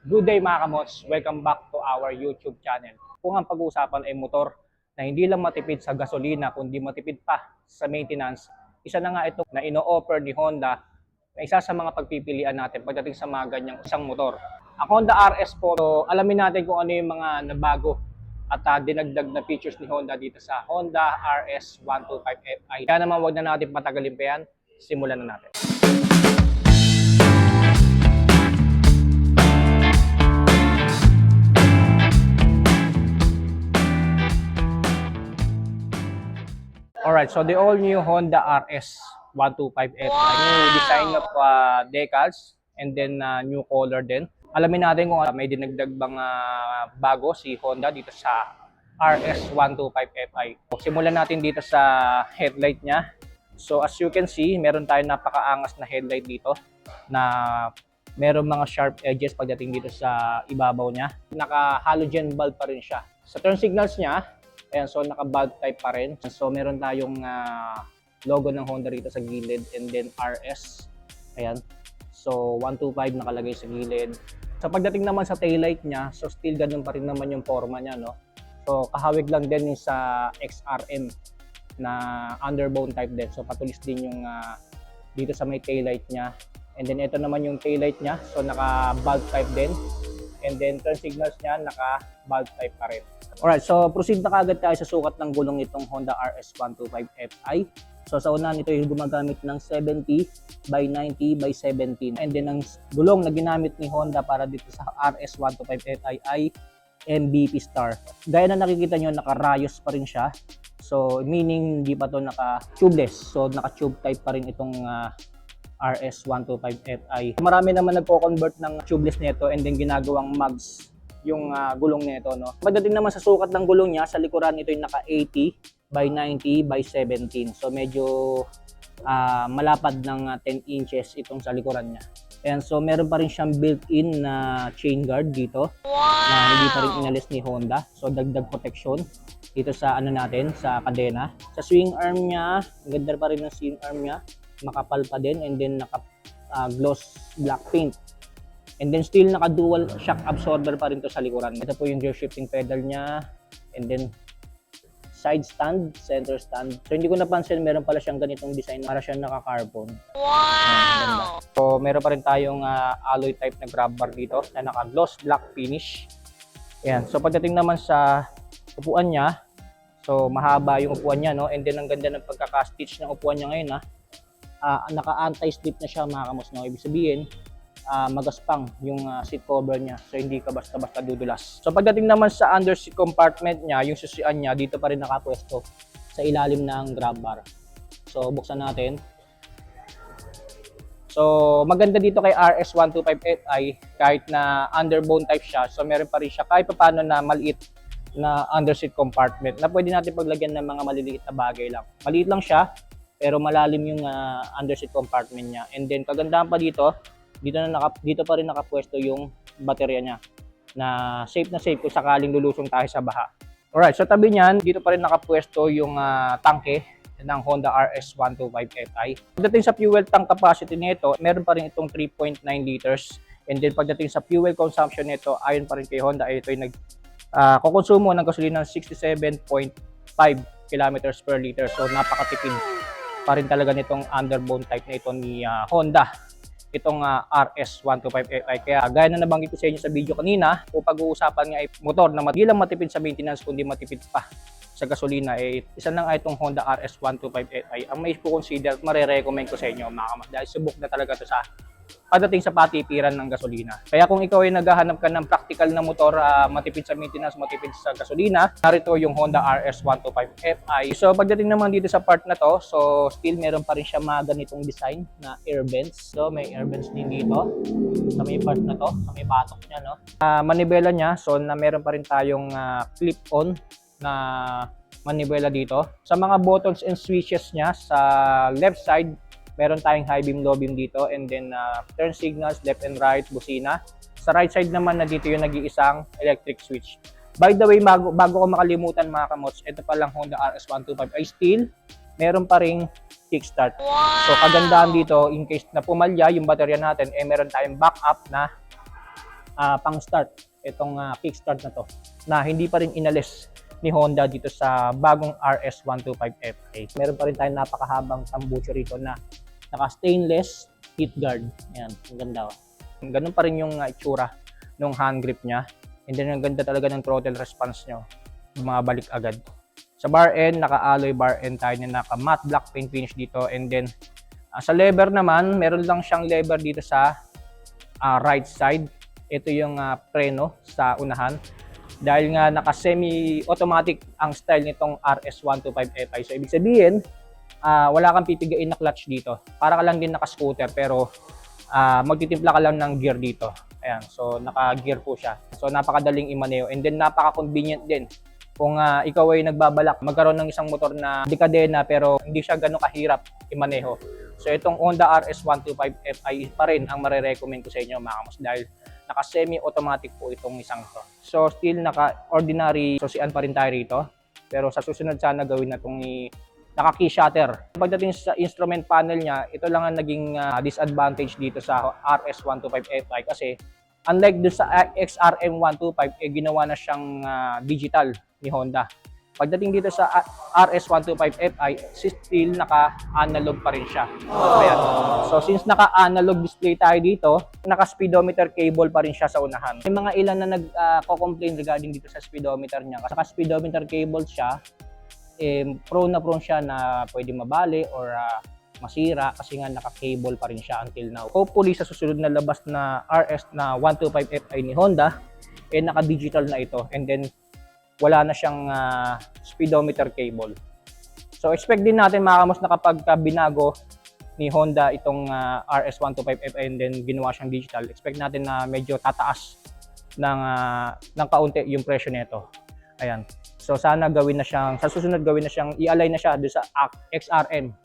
Good day mga kamots! Welcome back to our YouTube channel. Kung ang pag-uusapan ay motor na hindi lang matipid sa gasolina kundi matipid pa sa maintenance, isa na nga ito na ino-offer ni Honda na isa sa mga pagpipilian natin pagdating sa mga ganyang isang motor. Ang Honda RS po, so, alamin natin kung ano yung mga nabago at ah, dinagdag na features ni Honda dito sa Honda RS 125Fi. Kaya naman wag na natin patagalin pa yan, simulan na natin. Alright, so the all-new Honda RS 125F. New design of uh, decals and then uh, new color din. Alamin natin kung uh, may dinagdag bang uh, bago si Honda dito sa RS 125Fi. Simulan natin dito sa headlight niya. So as you can see, meron tayong napakaangas na headlight dito na meron mga sharp edges pagdating dito sa ibabaw niya. Naka halogen bulb pa rin siya. Sa turn signals niya, Ayan, so naka-bulb type pa rin. So meron tayong ah, logo ng Honda rito sa gilid and then RS. Ayan. So 125 nakalagay sa gilid. Sa pagdating naman sa taillight niya, so still ganun pa rin naman yung forma niya, no? So kahawig lang din yung sa XRM na underbone type din. So patulis din yung ah, dito sa may taillight niya. And then ito naman yung taillight niya. So naka-bulb type din. And then turn signals niya naka-bulb type pa rin. Alright, so proceed na kagad tayo sa sukat ng gulong nitong Honda RS125Fi. So sa una nito yung gumagamit ng 70 by 90 by 17. And then ang gulong na ginamit ni Honda para dito sa RS125Fi ay MVP Star. Gaya na nakikita nyo, naka-Rayos pa rin siya. So meaning hindi pa to naka-tubeless. So naka-tube type pa rin itong ah, RS125Fi. Marami naman nagko-convert ng tubeless nito and then ginagawang mugs yung ah, gulong nito no. Pagdating naman sa sukat ng gulong niya, sa likuran nito yung naka 80 by 90 by 17. So medyo ah, malapad ng ah, 10 inches itong sa likuran niya. Ayan, so meron pa rin siyang built-in na chain guard dito na hindi pa rin inalis ni Honda. So dagdag protection dito sa ano natin, sa kadena. Sa swing arm niya, ganda pa rin ng swing arm niya. Makapal pa din and then naka ah, gloss black paint. And then still naka dual shock absorber pa rin to sa likuran. Ito po yung gear shifting pedal niya. And then side stand, center stand. So hindi ko napansin meron pala siyang ganitong design para siyang naka-carbon. Wow! So meron pa rin tayong ah, alloy type na grab bar dito na naka gloss black finish. Ayan. So pagdating naman sa upuan niya, so mahaba yung upuan niya no and then ang ganda ng pagkaka-stitch ng upuan niya ngayon ha. Ah, naka anti-slip na siya mga kamos no. Ibig sabihin, ah, magaspang yung ah, seat cover niya. So hindi ka basta-basta dudulas. So pagdating naman sa under seat compartment niya, yung susian niya dito pa rin nakapwesto sa ilalim ng grab bar. So buksan natin. So maganda dito kay RS125Fi kahit na underbone type siya. So meron pa rin siya kahit paano na maliit na under seat compartment na pwede natin paglagyan ng mga maliliit na bagay lang. Maliit lang siya pero malalim yung ah, under seat compartment niya. And then kagandahan pa dito, dito na naka, dito pa rin nakapwesto yung baterya niya na safe na safe kung sakaling lulusong tayo sa baha. Alright, so tabi niyan, dito pa rin nakapwesto yung ah, tangke ng Honda RS125Fi. Pagdating sa fuel tank capacity nito, meron pa rin itong 3.9 liters. And then pagdating sa fuel consumption nito, ayon pa rin kay Honda, ay ito ay nag ah, kukonsumo ng gasolina ng 67.5 kilometers per liter. So napakatipid pa rin talaga nitong underbone type na ito ni ah, Honda itong ah, RS125Fi. Kaya gaya na nabanggit ko sa inyo sa video kanina, kung pag-uusapan nga ay motor na hindi lang matipid sa maintenance kundi matipid pa sa gasolina eh isa na nga itong Honda RS125Fi ang may consider mare-recommend ko sa inyo mga kamas dahil subok na talaga to sa pagdating sa patipiran ng gasolina. Kaya kung ikaw ay naghahanap ka ng practical na motor ah, matipid sa maintenance, matipid sa gasolina, narito yung Honda RS125Fi. So pagdating naman dito sa part na to, so still meron pa rin siya mga ganitong design na air vents. So may air vents din dito sa may part na to, sa may batok niya no. Ah, manibela niya, so na meron pa rin tayong ah, clip-on na manibela dito. Sa mga buttons and switches niya sa left side, meron tayong high beam, low beam dito and then uh, turn signals, left and right, busina. Sa right side naman na dito yung nag-iisang electric switch. By the way, bago, bago ko makalimutan mga kamots, ito palang Honda RS125 ay still meron pa ring kickstart. So kagandahan dito, in case na pumalya yung baterya natin, eh meron tayong backup na ah, pang-start, itong ah, kickstart na to, na hindi pa rin inalis ni Honda dito sa bagong RS125 FI. Meron pa rin tayong napakahabang tambucho rito na naka-stainless heat guard. Ayan, ang ganda. oh. Ganun pa rin yung ah, itsura ng hand grip niya. And then ang ganda talaga ng throttle response nyo. Bumabalik agad. Sa bar end, naka-alloy bar end tayo na naka-matte black paint finish dito. And then ah, sa lever naman, meron lang siyang lever dito sa ah, right side. Ito yung ah, preno sa unahan. Dahil nga naka-semi-automatic ang style nitong RS125 FI. So ibig sabihin, ah, wala kang pipigain na clutch dito. Para ka lang din naka-scooter pero ah, magtitimpla ka lang ng gear dito. Ayan, so naka-gear po siya. So napakadaling imaneho and then napaka-convenient din. Kung ah, ikaw ay nagbabalak magkaroon ng isang motor na dekadena pero hindi siya ganun kahirap imaneho. So itong Honda RS125 Fi pa rin ang marerecommend ko sa inyo mga kamos dahil naka semi-automatic po itong isang to. So still naka ordinary susian pa rin tayo rito. Pero sa susunod sana gawin na itong naka key shutter. Pagdating sa instrument panel niya, ito lang ang naging ah, disadvantage dito sa RS125 Fi kasi unlike doon sa XRM125 eh ginawa na siyang ah, digital ni Honda. Pagdating dito sa ah, RS125 Fi, still naka-analog pa rin siya. Ayan. So since naka-analog display tayo dito, naka-speedometer cable pa rin siya sa unahan. May mga ilan na nag-complain regarding dito sa speedometer niya. Kasi naka-speedometer cable siya, eh, prone na prone siya na pwede mabali or ah, masira kasi nga naka-cable pa rin siya until now. Hopefully sa susunod na labas na RS na 125 Fi ni Honda, eh naka-digital na ito and then wala na siyang ah, speedometer cable. So expect din natin mga kamos na kapag ka binago ni Honda itong ah, RS125 Fi and then ginawa siyang digital, expect natin na medyo tataas ng, ah, ng kaunti yung presyo nito. Ayan. So sana gawin na siyang, sa susunod gawin na siyang, i-align na siya doon sa XRM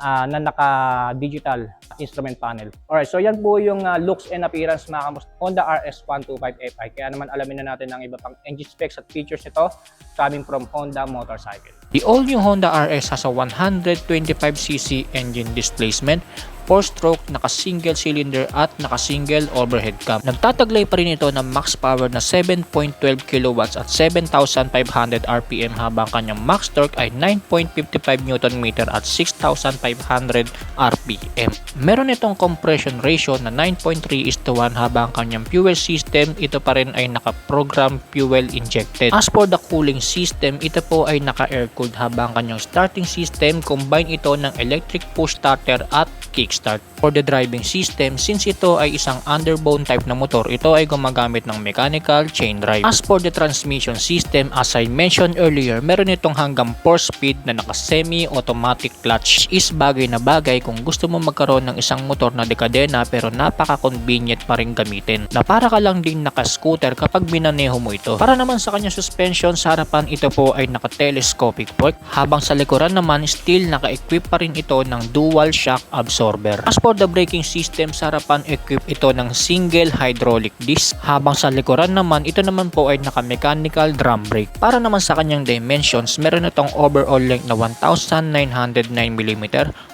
ah, na naka-digital instrument panel. Alright, so yan po yung ah, looks and appearance mga kamos Honda RS125 Fi. Kaya naman alamin na natin ang iba pang engine specs at features nito coming from Honda Motorcycle. The all-new Honda RS has a 125cc engine displacement, 4-stroke, naka-single cylinder at naka-single overhead cam. Nagtataglay pa rin ito ng max power na 7.12 kW at 7,500 RPM habang kanyang max torque ay 9.55 Nm at 6,500 RPM. Meron itong compression ratio na 9.3 is to 1 habang kanyang fuel system ito pa rin ay naka-program fuel injected. As for the cooling system, ito po ay naka-air-cooled habang kanyang starting system combine ito ng electric push starter at kickstart. For the driving system, since ito ay isang underbone type na motor, ito ay gumagamit ng mechanical chain drive. As for the transmission system, as I mentioned earlier, meron itong hanggang 4 speed na naka semi-automatic clutch. Is bagay na bagay kung gusto mo magkaroon ng isang motor na dekadena pero napaka-convenient pa rin gamitin. Na para ka lang din naka-scooter kapag binaneho mo ito. Para naman sa kanyang suspension, sa harapan ito po ay naka-telescopic fork, habang sa likuran naman still naka-equip pa rin ito ng dual shock absorber. As for the braking system, sa harapan equip ito ng single hydraulic disc, habang sa likuran naman ito naman po ay naka-mechanical drum brake. Para naman sa kanyang dimensions, meron itong overall length na 1,909mm,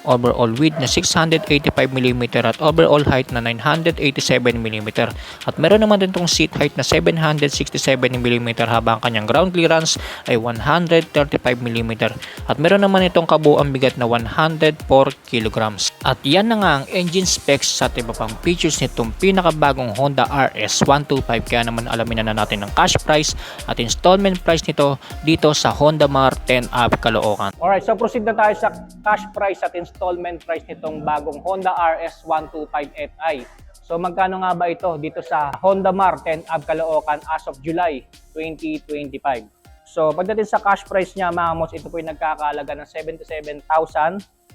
overall width na 685mm at overall height na 987mm. At meron naman din itong seat height na 767mm habang kanyang ground clearance ay 135mm. At meron naman itong kabuang bigat na 104 kg. At yan na nga ang engine specs sa iba pang features nitong pinakabagong Honda RS125 kaya naman alamin na natin ang cash price at installment price nito dito sa Honda Mar 10 Ave Caloocan. Alright, so proceed na tayo sa cash price at installment price nitong bagong Honda RS125 Fi. So magkano nga ba ito dito sa Honda Mar 10 Ave Caloocan as of July 2025? So pagdating sa cash price niya mga mods, ito po yung nagkakalaga ng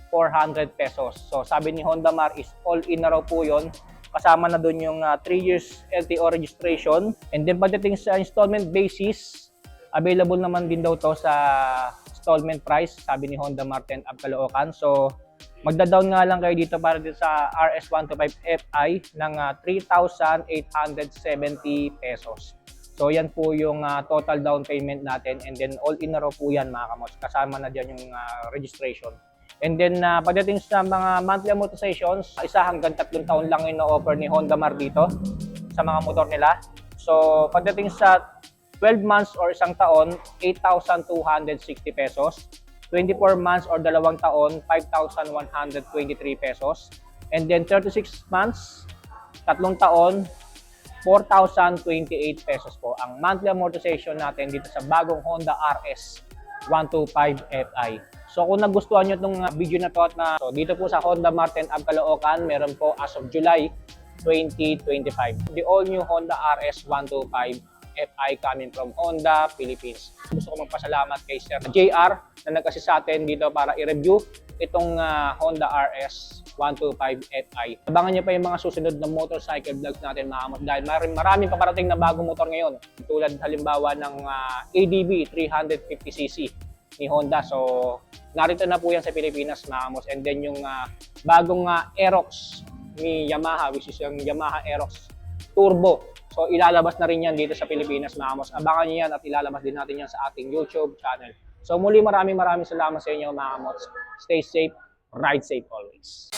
77,400 pesos. So sabi ni Honda Mar is all in na raw po yun. Kasama na doon yung 3 years LTO registration. And then pagdating sa installment basis, available naman din daw to sa installment price, sabi ni Honda Martin Ab Caloocan. So, magda-down nga lang kayo dito para dito sa RS125 Fi ng ah, 3,870 pesos. So, yan po yung ah, total down payment natin and then all in na raw po yan mga kamos. Kasama na dyan yung ah, registration. And then, uh, pagdating sa mga monthly amortizations, isa hanggang tatlong taon lang yung na-offer ni Honda Mar dito. sa mga motor nila. So, pagdating sa 12 months or isang taon, 8,260 pesos. 24 months or dalawang taon, 5,123 pesos. And then 36 months, tatlong taon, 4,028 pesos po ang monthly amortization natin dito sa bagong Honda RS 125 Fi. So kung nagustuhan nyo itong video na to at na so dito po sa Honda Martin Ab Caloocan, meron po as of July 2025. The all new Honda RS 125 FI coming from Honda Philippines. Gusto ko magpasalamat kay Sir JR na nagkasi sa atin dito para i-review itong ah, Honda RS 125 FI. Abangan niyo pa yung mga susunod na motorcycle vlogs natin mga amos dahil maraming, maraming paparating na bagong motor ngayon. Tulad halimbawa ng ah, ADB 350cc ni Honda. So, narito na po yan sa Pilipinas mga amos. And then yung ah, bagong ah, Aerox ni Yamaha which is yung Yamaha Aerox Turbo. So ilalabas na rin yan dito sa Pilipinas mga amos. Abangan niyo yan at ilalabas din natin yan sa ating YouTube channel. So muli maraming maraming salamat sa inyo mga amos. Stay safe, ride safe always.